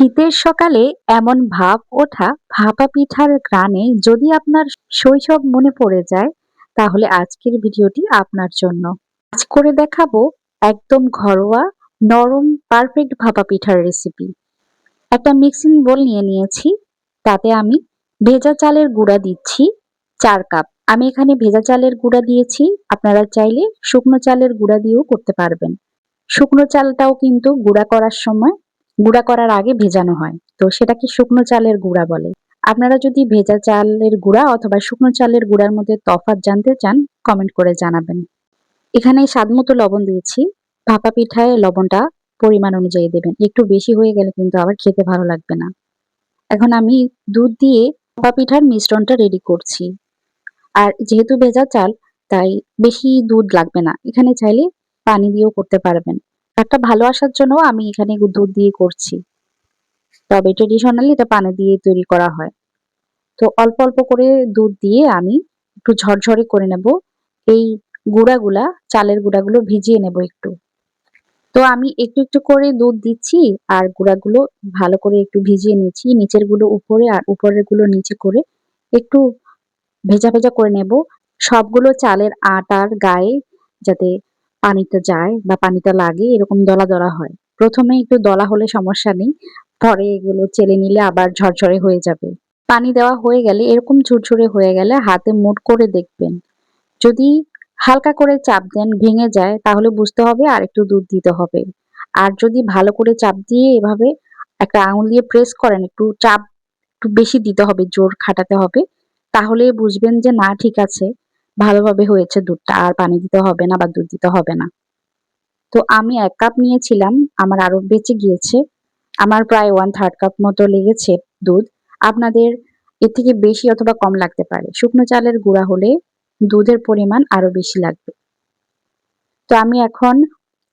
শীতের সকালে এমন ভাব ওঠা ভাপা পিঠার গ্রানে যদি আপনার শৈশব মনে পড়ে যায়, তাহলে আজকের ভিডিওটি আপনার জন্য। আজ করে দেখাবো একদম ঘরোয়া নরম পারফেক্ট ভাপা পিঠার রেসিপি। একটা মিক্সিং বোল নিয়ে নিয়েছি, তাতে আমি ভেজা চালের গুঁড়া দিচ্ছি চার কাপ। আমি এখানে ভেজা চালের গুঁড়া দিয়েছি, আপনারা চাইলে শুকনো চালের গুঁড়া দিয়েও করতে পারবেন। শুকনো চালটাও কিন্তু গুঁড়া করার সময় গুঁড়া করার আগে ভেজানো হয়। তো সেটাকে শুকনো চালের গুঁড়া বলে? আপনারা যদি ভেজা চালের গুঁড়া অথবা শুকনো চালের গুঁড়ার মধ্যে তফাৎ জানতে চান কমেন্ট করে জানাবেন। এখানে স্বাদ মতো লবণ দিয়েছি। ভাপা পিঠায় লবণটা পরিমাণ অনুযায়ী দেবেন। একটু বেশি হয়ে গেলে কিন্তু আবার খেতে ভালো লাগবে না। এখন আমি দুধ দিয়ে ভাপা পিঠার মিশ্রণটা রেডি করছি। আর যেহেতু ভেজা চাল, তাই বেশি দুধ লাগবে না। এখানে চাইলে পানি দিয়েও করতে পারবেন। একটা ভালো আসার জন্য আমি এখানে দুধ দিয়ে করছি। তবে ট্রেডিশনালি এটা পানি দিয়ে তৈরি করা হয়। তো অল্প অল্প করে দুধ দিয়ে আমি একটু ঝরঝরে করে নেব। এই গুঁড়াগুলা, চালের গুঁড়াগুলো ভিজিয়ে নেব একটু। তো আমি একটু একটু করে দুধ দিচ্ছি আর গুঁড়াগুলো ভালো করে একটু ভিজিয়ে নিচ্ছি। নিচেরগুলো উপরে আর উপরেরগুলো নিচে করে একটু ভেজা ভেজা করে নেব। সবগুলো চালের আটার গায়ে যাতে পানিটা যায় বা পানিটা লাগে, এরকম দলা দলা হয়। প্রথমে একটু দলা হলে সমস্যা নেই, পরে এগুলো চেলে নিলে আবার ঝরঝরে হয়ে যাবে। পানি দেওয়া হয়ে গেলে, এরকম ঝুরঝুরে হয়ে গেলে হাতে মুট করে দেখবেন। যদি হালকা করে চাপ দেন, ভেঙে যায়, তাহলে বুঝতে হবে আর একটু দুধ দিতে হবে। আর যদি ভালো করে চাপ দিয়ে এভাবে একটা আঙুল দিয়ে প্রেস করেন, একটু চাপ একটু বেশি দিতে হবে, জোর খাটাতে হবে তাহলে বুঝবেন যে না, ঠিক আছে। ভালোভাবে হয়েছে দুধটা, আর পানি দিতে হবে না বা দুধ দিতে হবে না। তো আমি এক কাপ নিয়েছিলাম, আমার আরও বেঁচে গিয়েছে। আমার প্রায় ওয়ান থার্ড কাপ মতো লেগেছে দুধ। আপনাদের এর থেকে বেশি অথবা কম লাগতে পারে। শুকনো চালের গুঁড়া হলে দুধের পরিমাণ আরও বেশি লাগবে। তো আমি এখন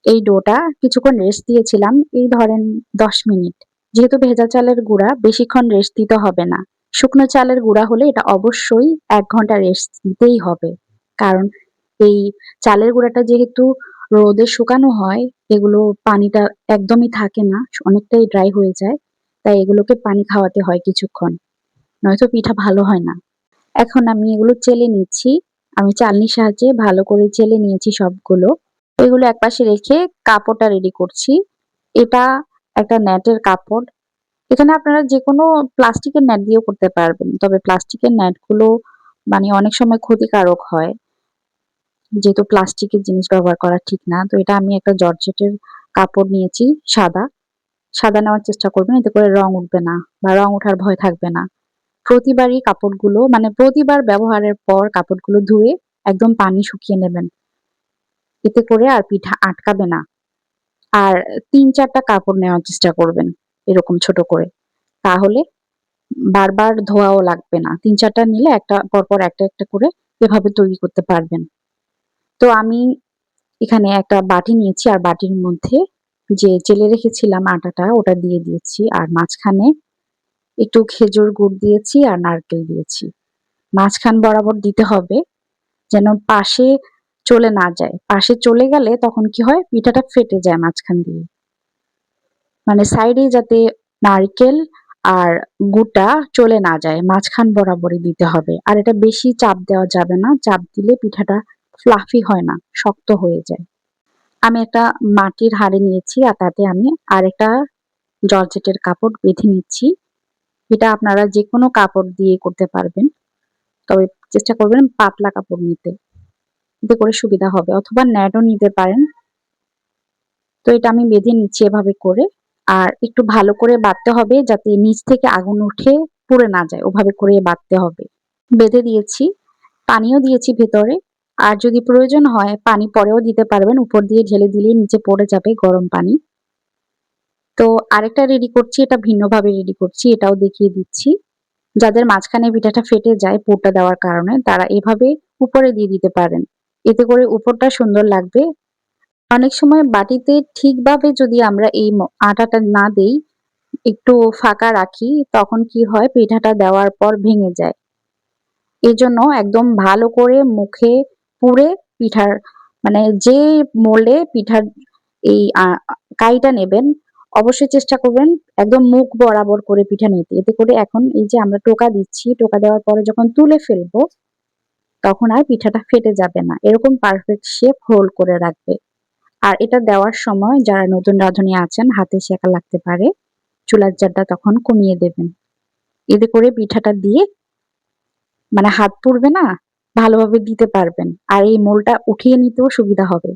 এই ডোটা কিছুক্ষণ রেস্ট দিয়েছিলাম। এই ধরেন দশ মিনিট। যেহেতু ভেজা চালের গুঁড়া, বেশিক্ষণ রেস্ট দিতে হবে না। শুকনো চালের গুঁড়া হলে এটা অবশ্যই এক ঘণ্টা রেস্ট দিতেই হবে। কারণ এই চালের গুঁড়াটা যেহেতু রোদে শুকানো হয়, এগুলো পানিটা একদমই থাকে না, অনেকটাই ড্রাই হয়ে যায়, তাই এগুলোকে পানি খাওয়াতে হয় কিছুক্ষণ, নয়তো পিঠা ভালো হয় না। এখন আমি এগুলো চেলে নিচ্ছি, আমি চালনির সাহায্যে ভালো করে চেলে নিয়েছি সবগুলো। এগুলো একপাশে রেখে কাপড়টা রেডি করছি। এটা একটা নেটের কাপড় এখানে আপনারা যে কোনো প্লাস্টিকের নেট দিয়েও করতে পারবেন। তবে প্লাস্টিকের নেটগুলো মানে অনেক সময় ক্ষতিকারক হয়। যেহেতু প্লাস্টিকের জিনিস ব্যবহার করা ঠিক না, তো এটা আমি একটা জর্জেটের কাপড় নিয়েছি, সাদা। সাদা নেওয়ার চেষ্টা করবেন, এতে করে রং উঠবে না বা রং ওঠার ভয় থাকবে না। প্রতিবারই কাপড়গুলো মানে প্রতিবার ব্যবহারের পর কাপড়গুলো ধুয়ে একদম পানি শুকিয়ে নেবেন। এতে করে আর পিঠা আটকাবে না। আর তিন চারটা কাপড় নেওয়ার চেষ্টা করবেন। এরকম ছোট করে। তাহলে বারবার ধোয়াও লাগবে না। তিন চারটা নিলে একটা, পরপর একটা একটা করে এভাবে তৈরি করতে পারবেন। তো আমি এখানে একটা বাটি নিয়েছি, আর বাটির মধ্যে যে চেলে রেখেছিলাম আটাটা, ওটা দিয়ে দিয়েছি। আর মাঝখানে একটু খেজুর গুড় দিয়েছি আর নারকেল দিয়েছি। মাঝখান বরাবর দিতে হবে যেন পাশে চলে না যায়। পাশে চলে গেলে তখন কি হয়? পিঠাটা ফেটে যায় মাঝখান দিয়ে। মানে সাইডে যাতে নারকেল আর গুটা চলে না যায়, মাঝখান বরাবরই দিতে হবে। আর এটা বেশি চাপ দেওয়া যাবে না, চাপ দিলে পিঠাটা ফ্লাফি হয় না, শক্ত হয়ে যায়। আমি একটা মাটির হাড়ে নিয়েছি আর তাতে আমি আরেকটা জর্জেটের কাপড় বেঁধে নিচ্ছি। এটা আপনারা যে কোনো কাপড় দিয়ে করতে পারবেন। তবে চেষ্টা করবেন পাতলা কাপড় নিতে। এতে করে সুবিধা হবে। অথবা ন্যাটও নিতে পারেন। তো এটা আমি বেঁধে নিচ্ছি এভাবে করে। আর একটু ভালো করে বাঁধতে হবে যাতে নিচ থেকে আগুন উঠে পুড়ে না যায়, ওভাবে করে বাঁধতে হবে। বেঁধে দিয়েছি, পানিও দিয়েছি ভেতরে। আর যদি প্রয়োজন হয়, পানি পরেও দিতে পারবেন। উপর দিয়ে ঢেলে দিলে নিচে পড়ে যাবে গরম পানি। তো আরেকটা রেডি করছি, এটা ভিন্নভাবে রেডি করছি, এটাও দেখিয়ে দিচ্ছি। যাদের মাঝখানে পিঠাটা ফেটে যায় পোরটা দেওয়ার কারণে, তারা এভাবে উপরে দিয়ে দিতে পারেন। এতে করে উপরটা সুন্দর লাগবে। অনেক সময় বাটিতে ঠিকভাবে যদি আমরা এই আটাটা না দেই, একটু ফাঁকা রাখি, তখন কি হয়? পিঠাটা দেওয়ার পর ভেঙে যায়। এজন্য একদম ভালো করে মুখে পুড়ে পিঠার মানে যে মোলে পিঠার এই কাইটা নেবেন, অবশ্যই চেষ্টা করবেন একদম মুখ বরাবর করে পিঠা নিতে। এতে করে এখন এই যে আমরা টোকা দিচ্ছি, টোকা দেওয়ার পরে যখন তুলে ফেলব, তখন আর পিঠাটা ফেটে যাবে না। এরকম পারফেক্ট শেপ হোল্ড করে রাখবে। আর এটা দেওয়ার সময় যারা নতুন রাঁধুনি আছেন, হাতে শেখা লাগতে পারে। চুলার জারটা তখন কমিয়ে দেবেন। এতে করে পিঠাটা দিয়ে মানে হাত পুড়বে না, ভালোভাবে দিতে পারবেন। আর এই মোলটা উঠিয়ে নিতেও সুবিধা হবে।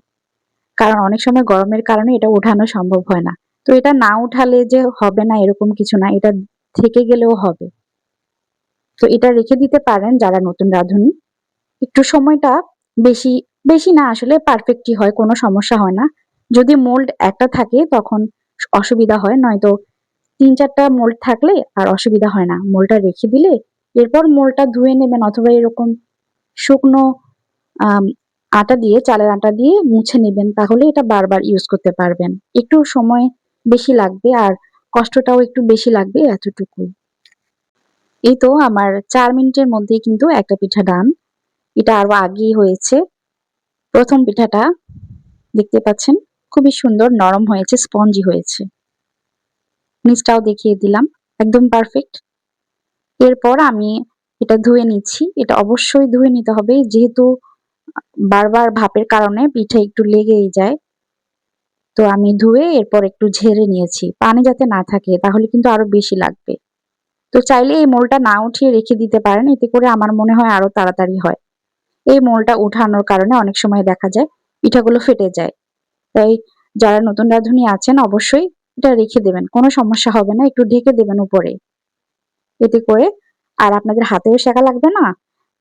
কারণ অনেক সময় গরমের কারণে এটা ওঠানো সম্ভব হয় না। তো এটা না উঠালে যে হবে না এরকম কিছু না, এটা থেকে গেলেও হবে। তো এটা রেখে দিতে পারেন যারা নতুন রাঁধুনি। একটু সময়টা বেশি বেশি না আসলে পারফেক্টই হয়, কোনো সমস্যা হয় না। যদি মোল্ড একটা থাকে তখন অসুবিধা হয়, নয়তো তিন চারটা মোল্ড থাকলে আর অসুবিধা হয় না। মোলটা রেখে দিলে এরপর মোলটা ধুয়ে নেবেন অথবা এরকম শুকনো আটা দিয়ে, চালের আটা দিয়ে মুছে নেবেন, তাহলে এটা বারবার ইউজ করতে পারবেন। একটু সময় বেশি লাগবে আর কষ্টটাও একটু বেশি লাগবে এতটুকুই। এই তো আমার চার মিনিটের মধ্যেই কিন্তু একটা পিঠা ডান। এটা আরও আগেই হয়েছে। প্রথম পিঠাটা দেখতে পাচ্ছেন, খুবই সুন্দর, নরম হয়েছে, স্পঞ্জি হয়েছে। নিচটাও দেখিয়ে দিলাম, একদম পারফেক্ট এরপর আমি এটা ধুয়ে নিচ্ছি, এটা অবশ্যই ধুয়ে নিতে হবে, যেহেতু বারবার ভাপের কারণে পিঠে একটু লেগেই যায়। তো আমি ধুয়ে এরপর একটু ঝেড়ে নিয়েছি, পানি যাতে না থাকে, তাহলে কিন্তু আরও বেশি লাগবে। তো চাইলে এই মোলটা না উঠিয়ে রেখে দিতে পারেন, এতে করে আমার মনে হয় আরও তাড়াতাড়ি হয়। এই মোলটা উঠানোর কারণে অনেক সময় দেখা যায় পিঠাগুলো ফেটে যায়। তাই যারা নতুন রাঁধুনি আছেন অবশ্যই এটা রেখে দেবেন, কোনো সমস্যা হবে না, একটু ঢেকে দেবেন উপরে। এতে করে আর আপনাদের হাতেও শেখা লাগবে না,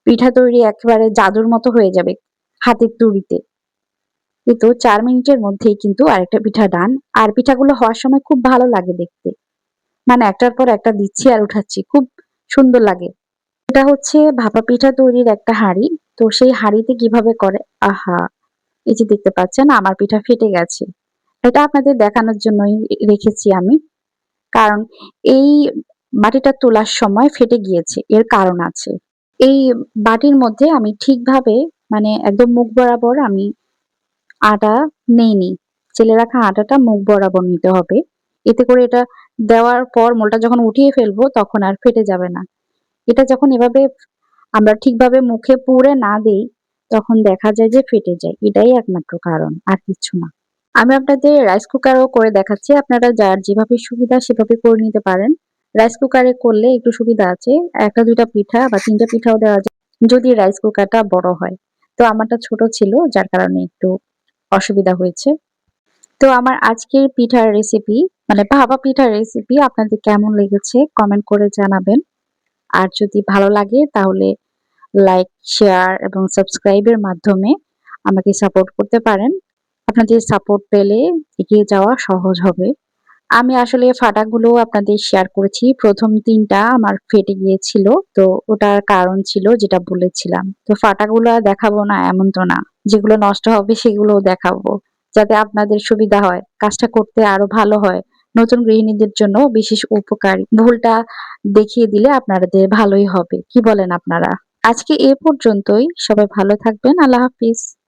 পিঠা তৈরি একেবারে জাদুর মতো হয়ে যাবে হাতের তুড়িতে। কিন্তু চার মিনিটের মধ্যেই কিন্তু আরেকটা পিঠা ডান, আর পিঠাগুলো হওয়ার সময় খুব ভালো লাগে দেখতে। মানে একটার পর একটা দিচ্ছি আর উঠাচ্ছি, খুব সুন্দর লাগে। এটা হচ্ছে ভাপা পিঠা তৈরির একটা হাঁড়ি। তো সেই হাঁড়িতে কীভাবে করে? আহা! এই যে দেখতে পাচ্ছেন, আমার পিঠা ফেটে গেছে। এটা আপনাদের দেখানোর জন্যই রেখেছি আমি। কারণ এই বাটিটা তোলার সময় ফেটে গিয়েছে, এর কারণ আছে। এই বাটির মধ্যে আমি ঠিকভাবে মানে একদম মুখ বরাবর আমি আটা নেইনি। চেলে রাখা আটাটা মুখ বরাবর নিতে হবে। এতে করে এটা দেওয়ার পর মোলটা যখন উঠিয়ে ফেলব, তখন আর ফেটে যাবে না। এটা যখন এভাবে আমরা ঠিকভাবে মুখে পুড়ে না দেই, তখন দেখা যায় যে ফেটে যায়। এটাই একমাত্র কারণ, আর কিছু না। আমি আপনাদের রাইস কুকারও করে দেখাচ্ছি। আপনারা যার যেভাবে সুবিধা সেভাবে করে নিতে পারেন। রাইস কুকারে করলে একটু সুবিধা আছে। একটা, দুইটা পিঠা বা তিনটা পিঠাও দেওয়া যায়, যদি রাইস কুকারটা বড় হয়। তো আমারটা ছোট ছিল, যার কারণে একটু অসুবিধা হয়েছে। তো আমার আজকের পিঠার রেসিপি মানে ভাপা পিঠার রেসিপি আপনাদের কেমন লেগেছে কমেন্ট করে জানাবেন। আর যদি ভালো লাগে, তাহলে লাইক শেয়ার এবং সাবস্ক্রাইবের মাধ্যমে আমাকে সাপোর্ট করতে পারেন। আপনাদের সাপোর্ট পেলে এগিয়ে যাওয়া সহজ হবে। আমি আসলে ফাটাগুলো আপনাদের শেয়ার করেছি। প্রথম তিনটা আমার ফেটে গিয়েছিল, তো ওটার কারণ ছিল যেটা বলেছিলাম। তো ফাটাগুলো দেখাবো না, এমন তো না। যেগুলো নষ্ট হবে সেগুলো দেখাবো। যাতে আপনাদের সুবিধা হয়, কাজটা করতে আরও ভালো হয়। নতুন গৃহিণীদের জন্য বিশেষ উপকারী। ভুলটা দেখিয়ে দিলে আপনাদের ভালোই হবে। কি বলেন আপনারা? আজকে এ পর্যন্তই। সবাই ভালো থাকবেন। আল্লাহ হাফিজ।